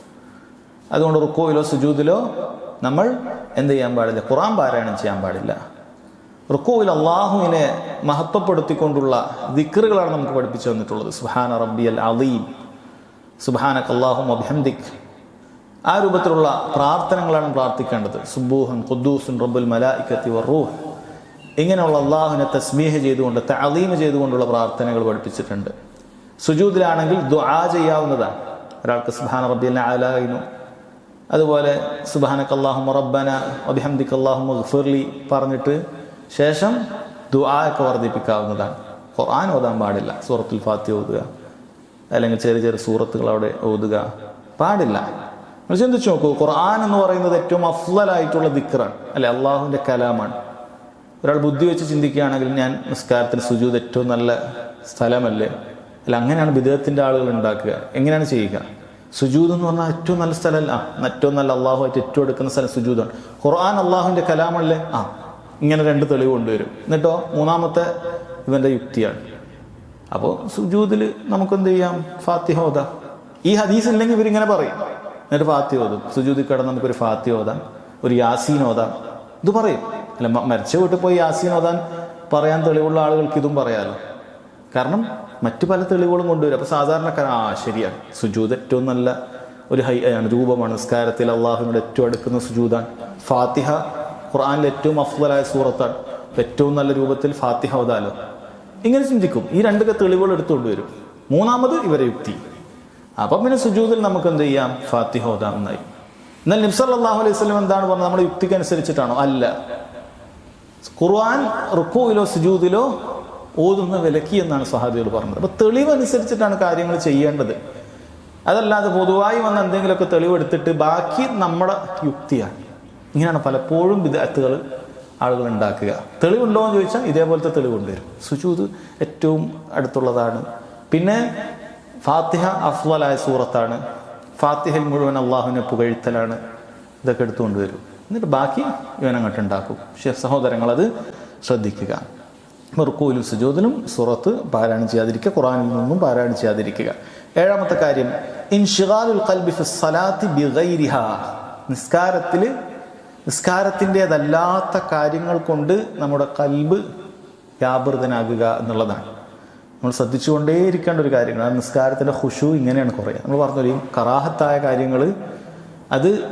അതുകൊണ്ട് റുക്കോയിലോ സുജൂദിലോ നമ്മൾ എന്ത് ചെയ്യാൻ പാടില്ല? ഖുർആൻ പാരായണം ചെയ്യാൻ പാടില്ല. റുക്കോയിൽ അള്ളാഹുവിനെ മഹത്വപ്പെടുത്തിക്കൊണ്ടുള്ള ദിക്റുകളാണ് നമുക്ക് പഠിപ്പിച്ചു തന്നിട്ടുള്ളത്. സുഹാന റബ്ബി അൽ അലീം സുഹാന അള്ളാഹും അഭ്യന്തിക് ആ രൂപത്തിലുള്ള പ്രാർത്ഥനകളാണ് പ്രാർത്ഥിക്കേണ്ടത്. സുബൂഹൻ ഖുദ്ദൂസുൻ റബ്ബുൽ മലായിക്കത്തി വറൂഹ് ഇങ്ങനെയുള്ള അള്ളാഹുവിനെ തസ്മീഹ ചെയ്തുകൊണ്ട് തലീമ് ചെയ്തുകൊണ്ടുള്ള പ്രാർത്ഥനകൾ പഠിപ്പിച്ചിട്ടുണ്ട്. സുജൂദിലാണെങ്കിൽ ദുആ ചെയ്യാവുന്നതാണ്. ഒരാൾക്ക് സുബാന റബ്ബിയൽ ആലായിനു അതുപോലെ സുബാനക്ക് അള്ളാഹു റബ്ബന അഭിഹംദിക്ക് അള്ളാഹും ഗഫിർലി പറഞ്ഞിട്ട് ശേഷം ദുആ ഒക്കെ വർദ്ധിപ്പിക്കാവുന്നതാണ്. ഖുർആൻ ഓതാൻ പാടില്ല. സൂറത്തുൽ ഫാത്തി ഓതുക. അല്ലെങ്കിൽ ചെറിയ ചെറിയ സൂറത്തുകൾ അവിടെ ഓതുക. പാടില്ല. നിങ്ങൾ ചിന്തിച്ചു നോക്കൂ ഖുർആൻ എന്ന് പറയുന്നത് ഏറ്റവും അഫ്ലലായിട്ടുള്ള ദിക്റാണ്. അല്ലെ? അള്ളാഹുവിന്റെ കലാമാണ്. ഒരാൾ ബുദ്ധി വെച്ച് ചിന്തിക്കുകയാണെങ്കിൽ ഞാൻ നിസ്കാരത്തിന് സുജൂത് ഏറ്റവും നല്ല സ്ഥലമല്ലേ? അല്ല അങ്ങനെയാണ് വിദേഹത്തിന്റെ ആളുകൾ ഉണ്ടാക്കുക. എങ്ങനെയാണ് ചെയ്യുക? സുജൂദ് എന്ന് പറഞ്ഞാൽ ഏറ്റവും നല്ല സ്ഥലമല്ല. ഏറ്റവും നല്ല അള്ളാഹുമായിട്ട് ഏറ്റവും എടുക്കുന്ന സ്ഥലം സുജൂദാണ്. ഖുർആൻ അള്ളാഹുവിന്റെ കലാമല്ലേ? ആ ഇങ്ങനെ രണ്ട് തെളിവ് കൊണ്ടുവരും. എന്നിട്ടോ മൂന്നാമത്തെ ഇവന്റെ യുക്തിയാണ്. അപ്പോൾ സുജൂതിൽ നമുക്കെന്ത് ചെയ്യാം? ഫാത്തിഹ ഈ ഹദീസ് ഇല്ലെങ്കിൽ ഇവരിങ്ങനെ പറയും. എന്നിട്ട് ഫാത്തി ഓതും. സുജൂദിൽ കിടന്ന് നമുക്കൊരു ഫാത്തി ഒരു യാസീൻ ഇത് പറയും. അല്ല മരിച്ച വീട്ടിൽ പോയി യാസീൻ ഓതാൻ പറയാൻ തെളിവുള്ള ആളുകൾക്ക് ഇതും പറയാമല്ലോ കാരണം മറ്റു പല തെളിവുകളും കൊണ്ടുവരും. അപ്പോൾ സാധാരണക്കാരൻ ആ ശരിയാണ്. സുജൂത് ഏറ്റവും നല്ല ഒരു ഹൈ രൂപമാണ്. നിസ്കാരത്തിൽ അള്ളാഹുവിനോട് ഏറ്റവും അടുക്കുന്ന സുജൂദാണ് ഫാത്തിഹ ഖുർആനിലെ ഏറ്റവും അഫ്ദലായ സൂറത്താണ്. ഏറ്റവും നല്ല രൂപത്തിൽ ഫാത്തിഹ ഓതാലോ ഇങ്ങനെ ചിന്തിക്കും. ഈ രണ്ടൊക്കെ തെളിവുകൾ എടുത്തുകൊണ്ട് വരും. മൂന്നാമത് ഇവരെ യുക്തി. അപ്പം പിന്നെ സുജൂതിൽ നമുക്ക് എന്ത് ചെയ്യാം? ഫാത്തിഹ ഓതാം എന്നായി. എന്നാൽ നിബ്സല്ലാഹു അലൈഹി സ്വലം എന്താണ് പറഞ്ഞത്? നമ്മുടെ യുക്തിക്ക് അനുസരിച്ചിട്ടാണോ അല്ല. ഖുർആൻ റുക്കുവിലോ സുജൂതിലോ ഓതുന്ന വിലക്കി എന്നാണ് സഹാബികൾ പറഞ്ഞത്. അപ്പൊ തെളിവ് അനുസരിച്ചിട്ടാണ് കാര്യങ്ങൾ ചെയ്യേണ്ടത്. അതല്ലാതെ പൊതുവായി വന്ന എന്തെങ്കിലുമൊക്കെ തെളിവ് എടുത്തിട്ട് ബാക്കി നമ്മുടെ യുക്തിയാണ്. ഇങ്ങനെയാണ് പലപ്പോഴും വിദഗ്ധകൾ ആളുകൾ ഉണ്ടാക്കുക. തെളിവുണ്ടോ എന്ന് ചോദിച്ചാൽ ഇതേപോലത്തെ തെളിവ് കൊണ്ടുവരും സുജൂദ് ഏറ്റവും അടുത്തുള്ളതാണ്. പിന്നെ ഫാത്തിഹ അഫ്വലായ സൂറത്താണ്. ഫാത്തിഹയിൽ മുഴുവൻ അള്ളാഹുവിനെ പുകഴ്ത്തലാണ്. ഇതൊക്കെ എടുത്തുകൊണ്ടുവരും എന്നിട്ട് ബാക്കി ഇവനങ്ങോട്ട് ഉണ്ടാക്കും. പക്ഷേ സഹോദരങ്ങൾ അത് ശ്രദ്ധിക്കുക. റുക്കൂലും സുജൂദിലും സുറത്ത് പാരായണം ചെയ്യാതിരിക്കുക. ഖുറാനിൽ നിന്നും പാരായണം ചെയ്യാതിരിക്കുക. ഏഴാമത്തെ കാര്യം ഇൻഷിഗാലുൽ ഖൽബി ഫിസ്സലാത്തി നിസ്കാരത്തിൽ നിസ്കാരത്തിന്റെതല്ലാത്ത കാര്യങ്ങൾ കൊണ്ട് നമ്മുടെ കൽബ് വ്യാപൃതനാകുക എന്നുള്ളതാണ്. നമ്മൾ ശ്രദ്ധിച്ചുകൊണ്ടേയിരിക്കേണ്ട ഒരു കാര്യമാണ് നിസ്കാരത്തിന്റെ ഹുഷു ഇങ്ങനെയാണ് കുറയുക. നമ്മൾ പറഞ്ഞൊരു കറാഹത്തായ കാര്യങ്ങൾ അത്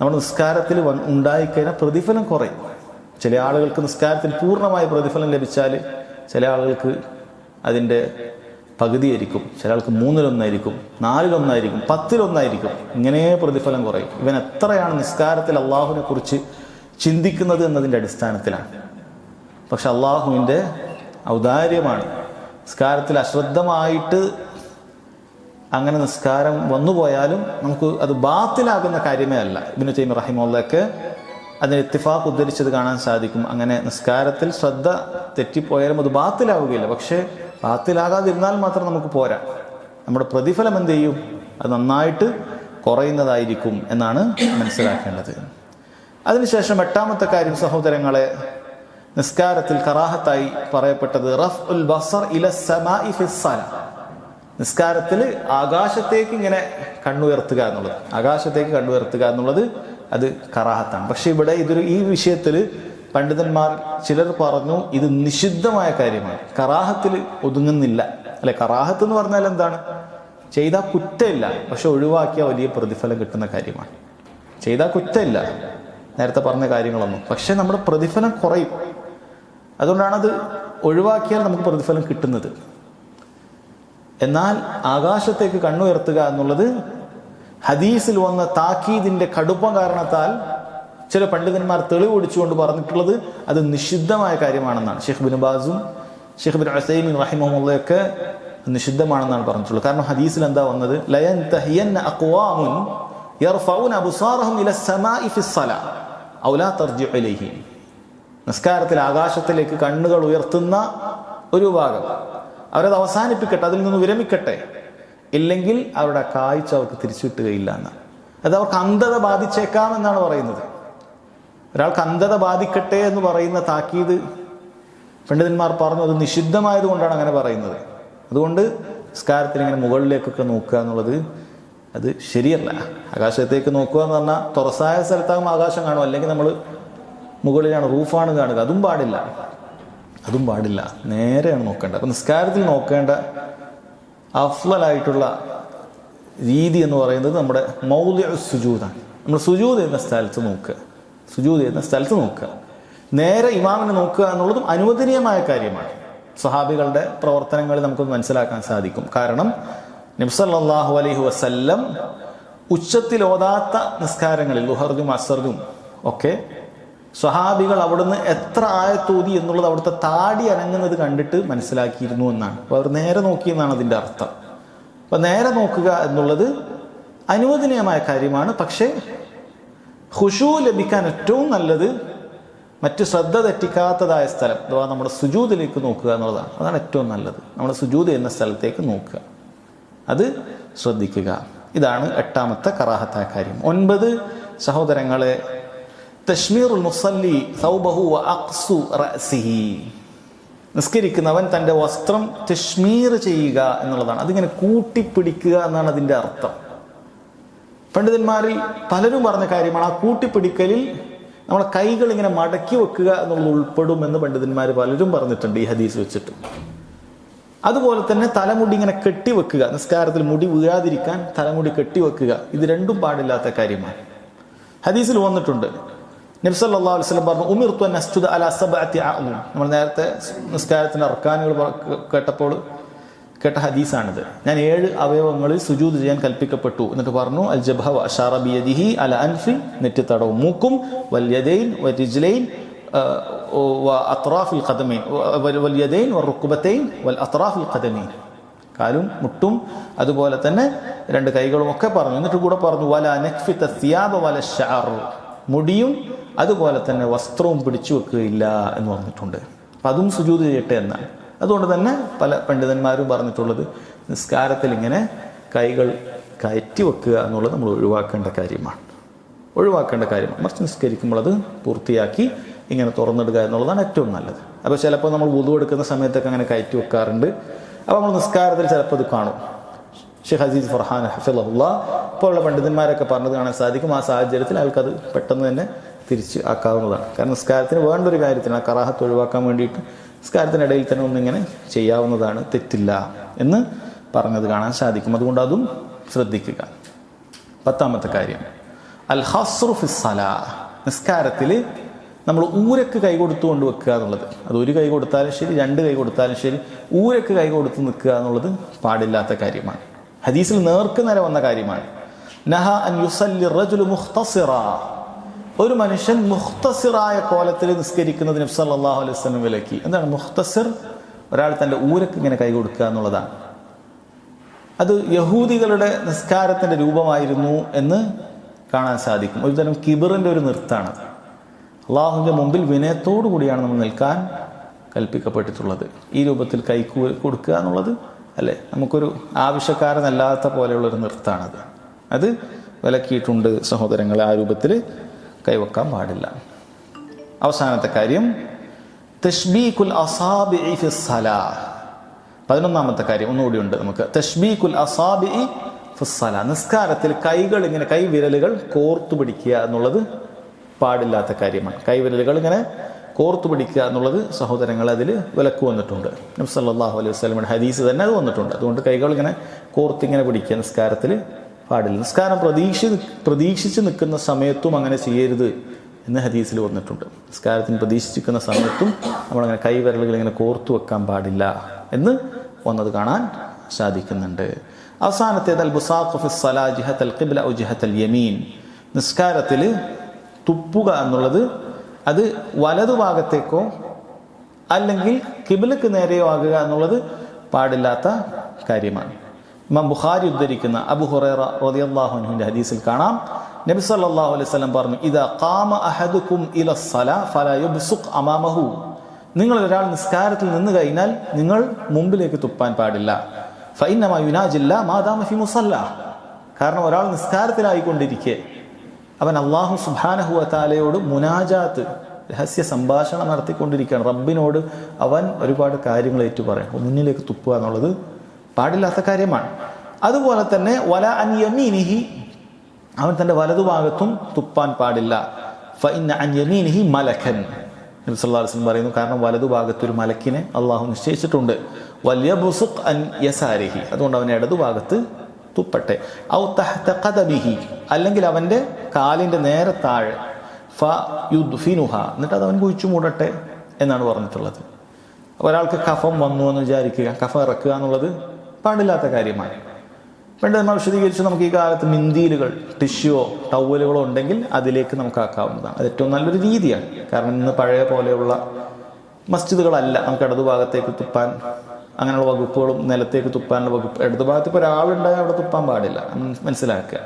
നമ്മുടെ നിസ്കാരത്തിൽ ഉണ്ടായിക്കഴിഞ്ഞാൽ പ്രതിഫലം കുറയും. ചില ആളുകൾക്ക് നിസ്കാരത്തിൽ പൂർണമായ പ്രതിഫലം ലഭിച്ചാൽ ചില ആളുകൾക്ക് അതിന്റെ പകുതിയായിരിക്കും. ചില മൂന്നിലൊന്നായിരിക്കും നാലിലൊന്നായിരിക്കും പത്തിലൊന്നായിരിക്കും. ഇങ്ങനെ പ്രതിഫലം കുറയും. ഇവൻ എത്രയാണ് നിസ്കാരത്തിൽ അള്ളാഹുവിനെ കുറിച്ച് ചിന്തിക്കുന്നത് എന്നതിന്റെ അടിസ്ഥാനത്തിലാണ്. പക്ഷെ അള്ളാഹുവിന്റെ ഔദാര്യമാണ് നിസ്കാരത്തിൽ അശ്രദ്ധമായിട്ട് അങ്ങനെ നിസ്കാരം വന്നുപോയാലും നമുക്ക് അത് ബാത്തിലാകുന്ന കാര്യമേ അല്ല. ഇബിന് തൈമി റഹിമുള്ളൊക്കെ അതിന് ഇത്തിഫാഖ് ഉദ്ധരിച്ചത് കാണാൻ സാധിക്കും. അങ്ങനെ നിസ്കാരത്തിൽ ശ്രദ്ധ തെറ്റിപ്പോയാലും അത് ബാത്തിലാവുകയില്ല. പക്ഷേ ബാത്തിലാകാതിരുന്നാൽ മാത്രം നമുക്ക് പോരാ. നമ്മുടെ പ്രതിഫലം എന്ത് ചെയ്യും? അത് നന്നായിട്ട് കുറയുന്നതായിരിക്കും എന്നാണ് മനസ്സിലാക്കേണ്ടത്. അതിനുശേഷം എട്ടാമത്തെ കാര്യം സഹോദരങ്ങളെ നിസ്കാരത്തിൽ കറാഹത്തായി പറയപ്പെട്ടത് റഫ് ഉൽ ബസർ ഇല സമാഇ നിസ്കാരത്തിൽ ആകാശത്തേക്ക് ഇങ്ങനെ കണ്ണുയർത്തുക എന്നുള്ളത്. ആകാശത്തേക്ക് കണ്ണുയർത്തുക എന്നുള്ളത് അത് കറാഹത്താണ്. പക്ഷെ ഇവിടെ ഇതൊരു ഈ വിഷയത്തിൽ പണ്ഡിതന്മാർ ചിലർ പറഞ്ഞു ഇത് നിഷിദ്ധമായ കാര്യമാണ്. കറാഹത്തിൽ ഒതുങ്ങുന്നില്ല. അല്ലെ കറാഹത്ത് എന്ന് പറഞ്ഞാൽ എന്താണ്? ചെയ്താൽ കുറ്റമില്ല പക്ഷെ ഒഴിവാക്കിയ വലിയ പ്രതിഫലം കിട്ടുന്ന കാര്യമാണ്. ചെയ്താൽ കുറ്റമില്ല. നേരത്തെ പറഞ്ഞ കാര്യങ്ങളൊന്നും. പക്ഷെ നമ്മുടെ പ്രതിഫലം കുറയും. അതുകൊണ്ടാണ് അത് ഒഴിവാക്കിയാൽ നമുക്ക് പ്രതിഫലം കിട്ടുന്നത്. എന്നാൽ ആകാശത്തേക്ക് കണ്ണുയർത്തുക എന്നുള്ളത് ഹദീസിൽ വന്ന താക്കീദിന്റെ കടുപ്പം കാരണത്താൽ ചില പണ്ഡിതന്മാർ തെളിവ് ഒടിച്ചുകൊണ്ട് പറഞ്ഞിട്ടുള്ളത് അത് നിഷിദ്ധമായ കാര്യമാണെന്നാണ്. ഷെയ്ഖ് ബിൻ ബാസും ഷെയ്ഖ് ബിൻ അസൈമിൻ റഹിമുള്ളയൊക്കെ നിഷിദ്ധമാണെന്നാണ് പറഞ്ഞിട്ടുള്ളത്. കാരണം ഹദീസിൽ എന്താ വന്നത്? ലയൻ തഹിയന്ന അഖ്വാമുൻ യർഫൗന അബ്സാറഹും ഇല സമാഇ ഫിസ്സല ഔ ലാ തർജിഉ ഇലൈഹി. നിസ്കാരത്തിൽ ആകാശത്തിലേക്ക് കണ്ണുകൾ ഉയർത്തുന്ന ഒരു ഭാഗം അവരത് അവസാനിപ്പിക്കട്ടെ അതിൽ നിന്ന് വിരമിക്കട്ടെ. ഇല്ലെങ്കിൽ അവരുടെ കാഴ്ച അവർക്ക് തിരിച്ചു കിട്ടുകയില്ല എന്നാണ്. അത് അവർക്ക് അന്ധത ബാധിച്ചേക്കാം എന്നാണ് പറയുന്നത്. ഒരാൾക്ക് അന്ധത ബാധിക്കട്ടെ എന്ന് പറയുന്ന താക്കീത് പണ്ഡിതന്മാർ പറഞ്ഞു അത് നിഷിദ്ധമായതുകൊണ്ടാണ് അങ്ങനെ പറയുന്നത്. അതുകൊണ്ട് നിസ്കാരത്തിൽ ഇങ്ങനെ മുകളിലേക്കൊക്കെ നോക്കുക എന്നുള്ളത് അത് ശരിയല്ല. ആകാശത്തേക്ക് നോക്കുക എന്ന് പറഞ്ഞാൽ തുറസായ സ്ഥലത്താകും ആകാശം കാണും. അല്ലെങ്കിൽ നമ്മൾ മുകളിലാണ് റൂഫാണ് കാണുക. അതും പാടില്ല. അതും പാടില്ല. നേരെയാണ് നോക്കേണ്ടത്. അപ്പം നിസ്കാരത്തിൽ നോക്കേണ്ട അഫ്ലലായിട്ടുള്ള രീതി എന്ന് പറയുന്നത് നമ്മുടെ മൗല്യ സുജൂതാണ് നമ്മൾ സുജൂത് എന്ന സ്ഥലത്ത് നോക്കുക. സുജൂത് ചെയ്യുന്ന സ്ഥലത്ത് നോക്കുക. നേരെ ഇമാമിനെ നോക്കുക എന്നുള്ളതും അനുവദനീയമായ കാര്യമാണ്. സഹാബികളുടെ പ്രവർത്തനങ്ങളിൽ നമുക്ക് മനസ്സിലാക്കാൻ സാധിക്കും. കാരണം നബ്സല്ലാഹു അലൈഹി വസല്ലം ഉച്ചത്തിൽ ഓതാത്ത നിസ്കാരങ്ങളിൽ ലുഹർജും അസർജും ഒക്കെ സ്വഹാബികൾ അവിടുന്ന് എത്ര ആയത്തോതി എന്നുള്ളത് അവിടുത്തെ താടി അനങ്ങുന്നത് കണ്ടിട്ട് മനസ്സിലാക്കിയിരുന്നു എന്നാണ്. അപ്പോൾ അവർ നേരെ നോക്കി എന്നാണ് അതിന്റെ അർത്ഥം. അപ്പോൾ നേരെ നോക്കുക എന്നുള്ളത് അനുവദനീയമായ കാര്യമാണ്. പക്ഷേ ഹുഷു ലഭിക്കാൻ ഏറ്റവും നല്ലത് മറ്റ് ശ്രദ്ധ തെറ്റിക്കാത്തതായ സ്ഥലം. അഥവാ നമ്മുടെ സുജൂതിലേക്ക് നോക്കുക എന്നുള്ളതാണ്. അതാണ് ഏറ്റവും നല്ലത്. നമ്മുടെ സുജൂത് എന്ന സ്ഥലത്തേക്ക് നോക്കുക. അത് ശ്രദ്ധിക്കുക. ഇതാണ് എട്ടാമത്തെ കറാഹത്ത കാര്യം. ഒൻപത് സഹോദരങ്ങളെ തഷ്മീറുൽ മുസല്ലി സൗബഹു അക്സു റസിഹി നിസ്കരിക്കുന്നവൻ തന്റെ വസ്ത്രം തഷ്മീർ ചെയ്യുക എന്നുള്ളതാണ്. അതിങ്ങനെ കൂട്ടിപ്പിടിക്കുക എന്നാണ് അതിന്റെ അർത്ഥം. പണ്ഡിതന്മാരിൽ പലരും പറഞ്ഞ കാര്യമാണ് ആ കൂട്ടിപ്പിടിക്കലിൽ നമ്മളെ കൈകൾ ഇങ്ങനെ മടക്കി വെക്കുക എന്നുള്ളത് ഉൾപ്പെടുമെന്ന് പണ്ഡിതന്മാർ പലരും പറഞ്ഞിട്ടുണ്ട് ഈ ഹദീസ് വെച്ചിട്ട്. അതുപോലെ തന്നെ തലമുടി ഇങ്ങനെ കെട്ടി വെക്കുക നിസ്കാരത്തിൽ മുടി വീഴാതിരിക്കാൻ തലമുടി കെട്ടി വെക്കുക ഇത് രണ്ടും പാടില്ലാത്ത കാര്യമാണ്. ഹദീസിൽ വന്നിട്ടുണ്ട്. നബ്സല്ലാ വസ്ലം പറഞ്ഞു ഉമിർത്തു നസ്തുദ് അല അഅ്ലും നമ്മൾ നേരത്തെ നിസ്കാരത്തിന് അർക്കാനുകൾ കേട്ടപ്പോൾ കേട്ട ഹദീസാണിത്. ഞാൻ ഏഴ് അവയവങ്ങളിൽ സുജൂത് ചെയ്യാൻ കൽപ്പിക്കപ്പെട്ടു എന്നിട്ട് പറഞ്ഞു അൽ ജബഹ അഷാറ ബിയദിഹി അല അൻഫി നെറ്റിത്തടവും മൂക്കും വല്യതൈൻ വരിജ്ലൈൻ അത്രാഫിൽ കഥമേൻ വല്യതൈൻ വറുക്കുബത്തൈൻ വൽ അത്രാഫിൽ കഥമേൻ കാലും മുട്ടും അതുപോലെ തന്നെ രണ്ട് കൈകളും ഒക്കെ പറഞ്ഞു. എന്നിട്ട് കൂടെ പറഞ്ഞു വല നഖ്ഫിത്ത സിയാബ വല ഷാറു മുടിയും അതുപോലെ തന്നെ വസ്ത്രവും പിടിച്ചു വെക്കുകയില്ല എന്ന് പറഞ്ഞിട്ടുണ്ട്. അപ്പം അതും സുജൂത് ചെയ്യട്ടെ എന്നാണ്. അതുകൊണ്ട് തന്നെ പല പണ്ഡിതന്മാരും പറഞ്ഞിട്ടുള്ളത് നിസ്കാരത്തിൽ ഇങ്ങനെ കൈകൾ കയറ്റി വെക്കുക എന്നുള്ളത് നമ്മൾ ഒഴിവാക്കേണ്ട കാര്യമാണ്. ഒഴിവാക്കേണ്ട കാര്യമാണ് മറിച്ച് നിസ്കരിക്കുമ്പോൾ അത് പൂർത്തിയാക്കി ഇങ്ങനെ തുറന്നിടുക എന്നുള്ളതാണ് ഏറ്റവും നല്ലത്. അപ്പോൾ ചിലപ്പോൾ നമ്മൾ വുതു എടുക്കുന്ന സമയത്തൊക്കെ അങ്ങനെ കയറ്റി വെക്കാറുണ്ട്. അപ്പോൾ നമ്മൾ നിസ്കാരത്തിൽ ചിലപ്പോൾ ഇത് കാണും. ഷെയ്ഖ് അസീസ് ഫർഹാൻ ഹഫിള്ള പോലുള്ള പണ്ഡിതന്മാരൊക്കെ പറഞ്ഞത് കാണാൻ സാധിക്കും. ആ സാഹചര്യത്തിൽ അയാൾക്കത് പെട്ടെന്ന് തന്നെ തിരിച്ച് ആക്കാവുന്നതാണ്. കാരണം നിസ്കാരത്തിന് വേണ്ട ഒരു കാര്യത്തിന് കറാഹത്ത് ഒഴിവാക്കാൻ വേണ്ടിയിട്ട് നിസ്കാരത്തിനിടയിൽ തന്നെ ഒന്നിങ്ങനെ ചെയ്യാവുന്നതാണ് തെറ്റില്ല എന്ന് പറഞ്ഞത് കാണാൻ സാധിക്കും. അതുകൊണ്ട് അതും ശ്രദ്ധിക്കുക. പത്താമത്തെ കാര്യം. അൽ ഹസ്റു ഫിസ്സല നിസ്കാരത്തിൽ നമ്മൾ ഊരക്ക് കൈ കൊടുത്തുകൊണ്ട് വെക്കുക എന്നുള്ളത്. അത് ഒരു കൈ കൊടുത്താലും ശരി രണ്ട് കൈ കൊടുത്താലും ശരി ഊരക്ക് കൈ കൊടുത്ത് നിൽക്കുക എന്നുള്ളത് പാടില്ലാത്ത കാര്യമാണ്. ഹദീസിൽ നേർക്ക് നേരെ വന്ന കാര്യമാണ്. നഹ അൻ യുസല്ലി റജുൽ മുഖ്തസിറ. ഒരു മനുഷ്യൻ മുഖ്തസിറായ കോലത്തിൽ നിസ്കരിക്കുന്നത് നബ്സ് അല്ലാഹു അലൈഹി വസ്ലം വിലക്കി എന്താണ് മുഖ്തസിർ? ഒരാൾ തന്റെ ഊരക്ക് ഇങ്ങനെ കൈ കൊടുക്കുക എന്നുള്ളതാണ്. അത് യഹൂദികളുടെ നിസ്കാരത്തിന്റെ രൂപമായിരുന്നു എന്ന് കാണാൻ സാധിക്കും. ഒരു തരം കിബറിന്റെ ഒരു നൃത്തമാണ് അള്ളാഹുവിന്റെ മുമ്പിൽ വിനയത്തോടു കൂടിയാണ് നമ്മൾ നിൽക്കാൻ കൽപ്പിക്കപ്പെട്ടിട്ടുള്ളത്. ഈ രൂപത്തിൽ കൈ കൊടുക്കുക എന്നുള്ളത് അല്ലേ? നമുക്കൊരു ആവശ്യക്കാരനല്ലാത്ത പോലെയുള്ളൊരു നൃത്തമാണത് അത് വിലക്കിയിട്ടുണ്ട് സഹോദരങ്ങളെ ആ രൂപത്തിൽ. കൈവക്കാൻ പാടില്ല. അവസാനത്തെ കാര്യം തഷ്ബീഖുൽ സലാ. പതിനൊന്നാമത്തെ കാര്യം ഒന്നുകൂടി ഉണ്ട് നമുക്ക്. തഷ്ബീഖുൽ അസാബിഇ ഫി സലാ. നിസ്കാരത്തിൽ കൈകൾ ഇങ്ങനെ കൈവിരലുകൾ കോർത്തു പിടിക്കുക എന്നുള്ളത് പാടില്ലാത്ത കാര്യമാണ്. കൈവിരലുകൾ ഇങ്ങനെ കോർത്തു പിടിക്കുക എന്നുള്ളത് സഹോദരങ്ങൾ അതിൽ വിലക്ക് വന്നിട്ടുണ്ട്. നബി സല്ലല്ലാഹു അലൈഹി വസ്ലമിന്റെ ഹദീസ് തന്നെ അത് വന്നിട്ടുണ്ട്. അതുകൊണ്ട് കൈകൾ ഇങ്ങനെ കോർത്തിങ്ങനെ പിടിക്കുക നിസ്കാരത്തിൽ. പാടില്ല. നിസ്കാരം പ്രതീക്ഷ പ്രതീക്ഷിച്ച് നിൽക്കുന്ന സമയത്തും അങ്ങനെ ചെയ്യരുത് എന്ന് ഹദീസിൽ വന്നിട്ടുണ്ട്. നിസ്കാരത്തിന് പ്രതീക്ഷിച്ചിരിക്കുന്ന സമയത്തും നമ്മളങ്ങനെ കൈവിരലുകൾ ഇങ്ങനെ കോർത്തു വെക്കാൻ പാടില്ല എന്ന് വന്നത് കാണാൻ സാധിക്കുന്നുണ്ട്. അവസാനത്തേത് അൽ ബുസാഖു ഫി സ്വലാ ജിഹത്തൽ ഖിബ്ല ഔ ജിഹത്തൽ യമീൻ. നിസ്കാരത്തിൽ തുപ്പുക എന്നുള്ളത് അത് വലതുഭാഗത്തേക്കോ അല്ലെങ്കിൽ കിബിലക്ക് നേരെയോ ആകുക എന്നുള്ളത് പാടില്ലാത്ത കാര്യമാണ്. ഇമാം ബുഖാരി ഉദ്ധരിക്കുന്ന അബു ഹുറേറ റളിയല്ലാഹു അള്ളാഹുഹുവിന്റെ ഹദീസിൽ കാണാം. നബി സല്ലാഹു അലൈഹി വസല്ലം പറഞ്ഞു ഇദാ കാമ അഹദുക്കും ഇല സല ഫലാ യുബ്സുഖ് അമാമഹു. നിങ്ങൾ ഒരാൾ നിസ്കാരത്തിൽ നിന്ന് കഴിഞ്ഞാൽ നിങ്ങൾ മുമ്പിലേക്ക് തുപ്പാൻ പാടില്ല. ഫൈനമ യുനാജില്ല മാദാമ ഫി മുസല്ല. കാരണം ഒരാൾ നിസ്കാരത്തിലായിക്കൊണ്ടിരിക്കെ. അവൻ അള്ളാഹു സുബാനഹു അത്താലയോട് മുനാജാത്ത് രഹസ്യ സംഭാഷണം നടത്തിക്കൊണ്ടിരിക്കുകയാണ്. റബ്ബിനോട് അവൻ ഒരുപാട് കാര്യങ്ങൾ ഏറ്റു പറയും മുന്നിലേക്ക് തുപ്പുക എന്നുള്ളത് പാടില്ലാത്ത കാര്യമാണ്. അതുപോലെ തന്നെ വല അൻ യമീനിഹി അവൻ തന്റെ വലതുഭാഗത്തും തുപ്പാൻ പാടില്ല. ഫഇന്ന അൻ യമീനിഹി മലഖൻ. നബി പറയുന്നു കാരണം വലതുഭാഗത്ത് ഒരു മലക്കിനെ അള്ളാഹു നിശ്ചയിച്ചിട്ടുണ്ട്. വലിയ ബുസുഖ് അൻ യസാരിഹി. അതുകൊണ്ട് അവൻ ഇടതുഭാഗത്ത് തുപ്പട്ടെ. ഔ തഹ്ത കഥബിഹി അല്ലെങ്കിൽ അവന്റെ കാലിന്റെ നേരെ താഴെ. ഫ യുദ്ഫിനുഹ. എന്നിട്ട് അത് അവൻ കുഴിച്ചു മൂടട്ടെ എന്നാണ് പറഞ്ഞിട്ടുള്ളത്. ഒരാൾക്ക് കഫം വന്നു എന്ന് വിചാരിക്കുക കഫം ഇറക്കുക എന്നുള്ളത് പാടില്ലാത്ത കാര്യമാണ്. നമ്മൾ വിശദീകരിച്ച് നമുക്ക് ഈ കാലത്ത് മിന്തിയിലുകൾ ടിഷ്യോ ടവലുകളോ ഉണ്ടെങ്കിൽ അതിലേക്ക് നമുക്ക് ആക്കാവുന്നതാണ്. അത് ഏറ്റവും നല്ലൊരു രീതിയാണ്. കാരണം ഇന്ന് പഴയ പോലെയുള്ള മസ്ജിദുകളല്ല. നമുക്ക് ഇടതുഭാഗത്തേക്ക് തുപ്പാൻ അങ്ങനെയുള്ള വകുപ്പുകളും നിലത്തേക്ക് തുപ്പാനുള്ള വകുപ്പ്. ഇടതുഭാഗത്ത് ഇപ്പോൾ ഒരാളുണ്ടായാൽ അവിടെ തുപ്പാൻ പാടില്ല. മനസ്സിലാക്കുക.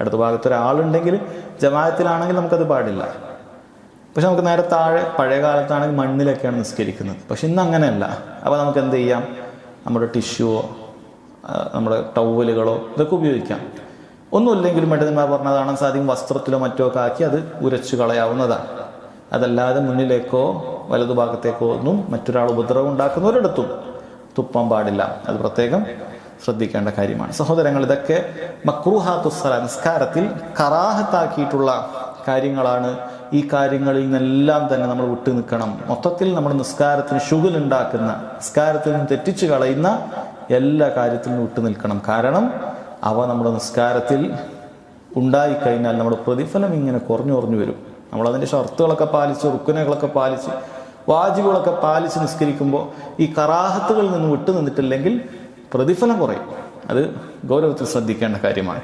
ഇടതുഭാഗത്ത് ഒരാളുണ്ടെങ്കിൽ ജമായത്തിലാണെങ്കിൽ നമുക്കത് പാടില്ല. പക്ഷെ നമുക്ക് നേരെ താഴെ പഴയ കാലത്താണെങ്കിൽ മണ്ണിലൊക്കെയാണ് നിസ്കരിക്കുന്നത്. പക്ഷെ ഇന്ന് അങ്ങനെയല്ല. അപ്പോൾ നമുക്ക് എന്ത് ചെയ്യാം? നമ്മുടെ ടിഷ്യൂവോ നമ്മുടെ ടവലുകളോ ഇതൊക്കെ ഉപയോഗിക്കാം. ഒന്നുമില്ലെങ്കിലും പണ്ഡിതന്മാർ പറഞ്ഞത് കാണാൻ സാധിക്കും വസ്ത്രത്തിലോ മറ്റോ ഒക്കെ ആക്കി അത് ഉരച്ചു കളയാവുന്നതാണ്. അതല്ലാതെ മുന്നിലേക്കോ വലതുഭാഗത്തേക്കോ ഒന്നും മറ്റൊരാൾ ഉപദ്രവം ഉണ്ടാക്കുന്നവരിടത്തും തുപ്പാൻ പാടില്ല. അത് പ്രത്യേകം ശ്രദ്ധിക്കേണ്ട കാര്യമാണ്. സഹോദരങ്ങൾ ഇതൊക്കെ മക്രൂഹാത്തുസ്സല നിസ്കാരത്തിൽ കറാഹത്താക്കിയിട്ടുള്ള കാര്യങ്ങളാണ്. ഈ കാര്യങ്ങളിൽ നിന്നെല്ലാം തന്നെ നമ്മൾ വിട്ടു നിൽക്കണം. മൊത്തത്തിൽ നമ്മുടെ നിസ്കാരത്തിന് ഷുഗൽ ഉണ്ടാക്കുന്ന നിസ്കാരത്തിൽ നിന്ന് തെറ്റിച്ചു കളയുന്ന എല്ലാ കാര്യത്തിലും വിട്ടു നിൽക്കണം. കാരണം അവ നമ്മുടെ നിസ്കാരത്തിൽ ഉണ്ടായിക്കഴിഞ്ഞാൽ നമ്മുടെ പ്രതിഫലം ഇങ്ങനെ കുറഞ്ഞു കുറഞ്ഞു വരും. നമ്മളതിന്റെ ഷർത്തുകളൊക്കെ പാലിച്ച് റുക്കുനകളൊക്കെ പാലിച്ച് വാജിബുകളൊക്കെ പാലിച്ച് നിസ്കരിക്കുമ്പോൾ ഈ കറാഹത്തുകളിൽ നിന്ന് വിട്ടു നിന്നിട്ടില്ലെങ്കിൽ പ്രതിഫലം കുറയും. അത് ഗൗരവത്തിൽ ശ്രദ്ധിക്കേണ്ട കാര്യമാണ്.